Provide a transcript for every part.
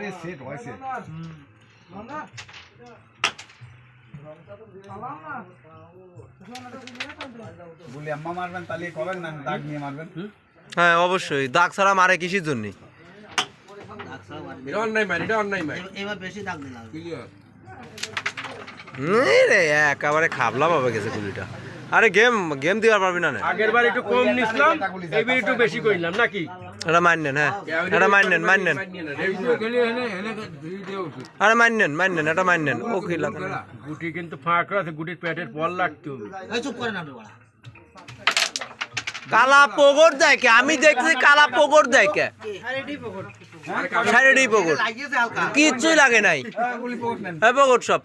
আরে সেট হয় সেট বলি আম্মা মারবেন তাহলে কবেন না? দাগ নিয়ে মারবেন। হ্যাঁ অবশ্যই। দাগ ছাড়া মারে কিসের জন্য? এবার একেবারে খাবলা পাবে গেছে গুলিটা আরে গেম গেম দিবার পারবি না নে। আগের বার একটু কম নিছিলাম এইবার একটু বেশি কইলাম নাকি? এটা হ্যাঁ এটা মান্নেন মান্নেন আরে মান্নেন মান্নেন এটা মান্নেন ও কি লাগে না। গুটি কিন্তু ফাঁকা আছে গুটির পেটের বল লাগতে হবে। চুপ করেন আপনি কালা পগর দেয় কে? আমি দেখছি কালা পগর দেয় কে? শাড়ি পগর। কিচ্ছুই লাগে নাই। হ্যাঁ পগর সব।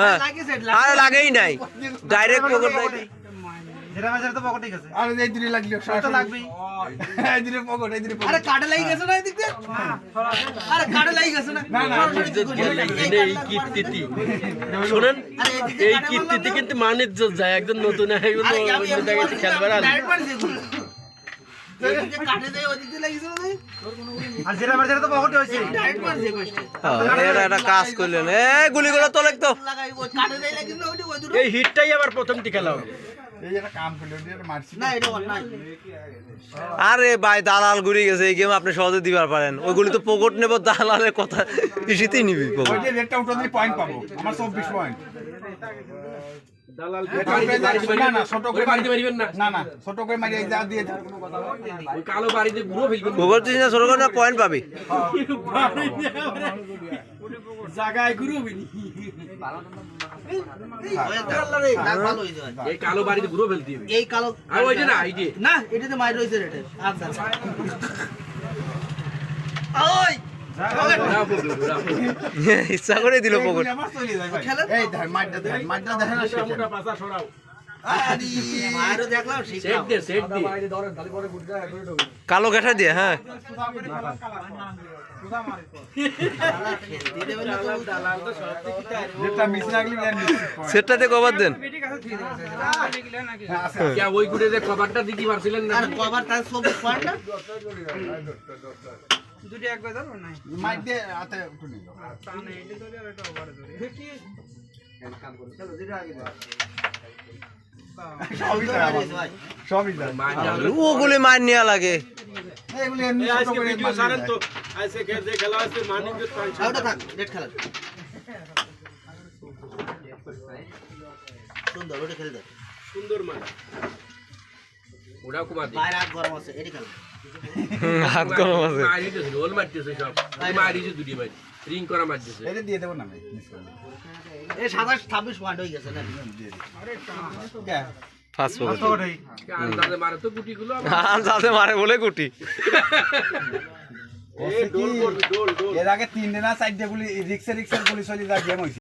হ্যাঁ। আরে লাগেই নাই। ডাইরেক্ট পগর দেয় যেটা মাঝে তো পকেটে গেছে। আর এই দিনে লাগল তো লাগবেই। এই দিনে পকেট এই দিনে আরে কাটে লাগি গেছে না এদিক দিয়ে? আরে কাটে লাগি গেছে না? না, না, সরাসরি গুলি লাগি গেছে। এই কীর্তিটি। শোনেন আরে এদিক দিয়ে এই কাটে কীর্তিতে কিন্তু মানের যায় একজন নতুন খেলবার আর কাজ করলেন। গুলিগুলো তো। এই হিটটাই আবার প্রথমটি খেলা হবে আরে ভাই দালাল ঘুরে গেছে এই গেম আপনি সহজে দিবার পারেন। ওইগুলি তো পকট নেব দালালের কথা ইসিতেই নিবি পকট ওইটি রেটটা উঠে দিলে পয়েন্ট পাবো আমার চব্বিশ পয়েন্ট পয়েন্ট জায়গায় ঘুরবি ওই দাগ- দাগ ভালো হয়েছে ভাই। এই কালো বাড়িতে ঘুরো ফেলতে হবে। এই কালো আর ওইটা না এইটি না এটাতে মাইর রয়েছে রেটে। আচ্ছা ওই! ফেলবে ইচ্ছা করে দিল পকট। এইগুলি আমার চলে যায় ভাই। খেলেন? এই মাঠটা দেখ মাঠটা দেখে মোটা পাশা সরাও। মায়েরও দেখলাম সেট শিখলাম দে সেট দে কালো ঘেঁষা দিয়ে হ্যাঁ। সেটটাতে কভার দেন। হ্যাঁ কে ওই গুড়ে যে কভারটা দিতে পারছিলেন না কভার তার সব পয়েন্ট না? মাইট দিয়ে হাতে একটু নিল তো ছোট আজকে করে মারলে ছাড়েন যায়। তো আজকে খে- যে খেলা হচ্ছে মানিক আর ওটা থাক ডেট খেলা সুন্দর ওটা খেলে দেখ সুন্দর মানে ওটাও কুমার বাইরে গরম আছে এটি খেলা হাত গরম আছে। মারিতেছে রোল মারতেছে সব। মারিছে দুটি মারি রিং করা মারতেছে। এটা দিয়ে দেবো না আমি মিস করলে এই সাতাশ ছাব্বিশ পয়েন্ট হয়ে গেছে না? দিয়ে দিই কে? ফার্স্ট পকট আন্দাজে মারে তো গুটিগুলো যাতে মারে বলে গুটি। এর আগে তিনটে না চারটে গুলি রিক্সে রিক্সের গুলি চলে যা গেম হয়েছে।